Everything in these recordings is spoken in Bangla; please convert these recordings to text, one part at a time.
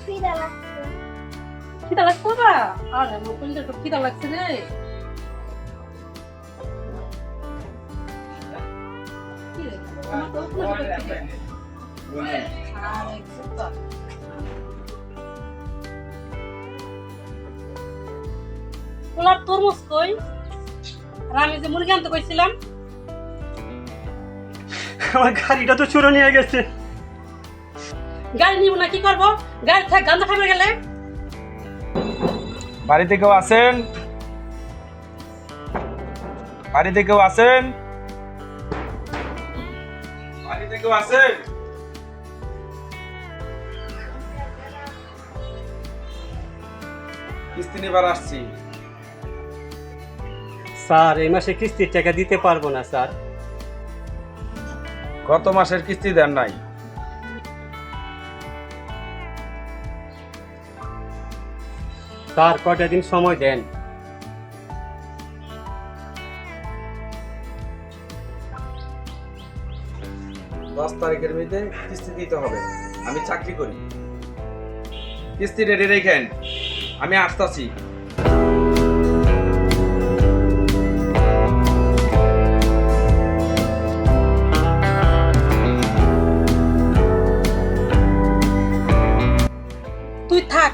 খিদা লাগছে। খিদা লাগছে বাবা? আরে তো খিদা লাগছে রে। পোলার তরমুজ কই? আর আমি যে মুরগি আনতে কইছিলাম। আমার গাড়িটা তো চুরো নিয়ে গেছে। গাড়ি নিব না কি করব? গাড়ি থাক গান্ধা খাবে গেলে। বাড়িতে কেউ আছেন? বাড়িতে কেউ আছেন? বাড়িতে কেউ আছেন? কিস্তি নেবার আসছি। স্যার এই মাসে কিস্তির টাকা দিতে পারব না স্যার। গত মাসের কিস্তি দেন নাই। স্যার কয়টা দিন সময় দেন? দশ তারিখের মধ্যে কিস্তি দিতে হবে। আমি চাকরি করি। কিস্তি রেডি রেখেন আমি আসতেছি। তুই থাক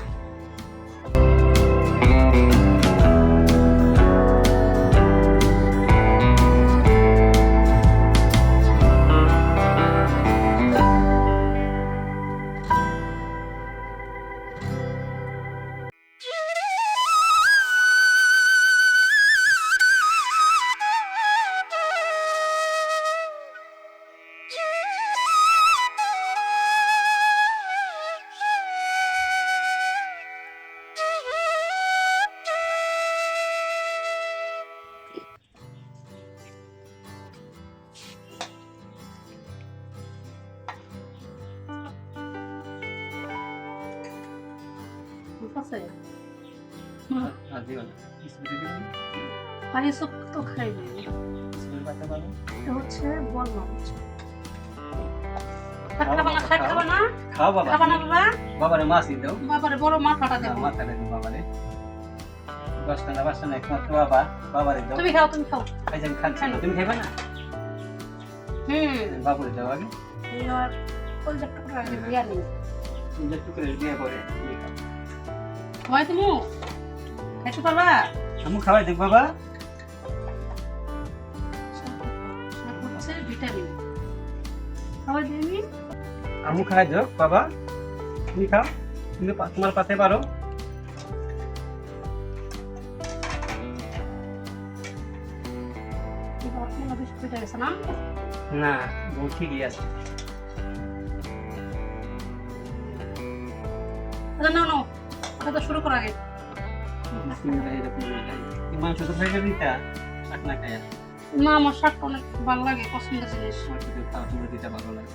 আছে? আরে সব তো খাইবে এটা হচ্ছে বল মাছ খাবা খাবা খাবা বাবারে মাছই দাও। বাবারে বড় মাথাটা দেবো। মাথা দেবো বাবারে। দশটা না পাঁচটা না একমাত্র বাবা বাবারে দাও। তুমি খাও তুমি খাও। যে আমি খাচ্ছি না। তুমি খাইবে না? হুম। বাবুরে দাও আগে। এবার কলজা টুকরা বিয়া নেই তুমি যে একটু করে। হয় তুমি খাইতে পারবা? আমু খাওয়াই দেখ বাবা। হচ্ছে ভিটামিন। খাওয়াই দিবি? আমু খাওয়াই দাও বাবা। তুমি খাও। তুমি তোমার পাতে পারো। না? না বউ ঠিকই আছে। আচ্ছা নাও। নাও শুরু করা আগে। বিসমিল্লাহ এরকম এই মাংস তো খাই যাবি তা শাক না খাই না আমার শাকটা অনেক ভালো লাগে পছন্দের জিনিস। ভালো লাগে।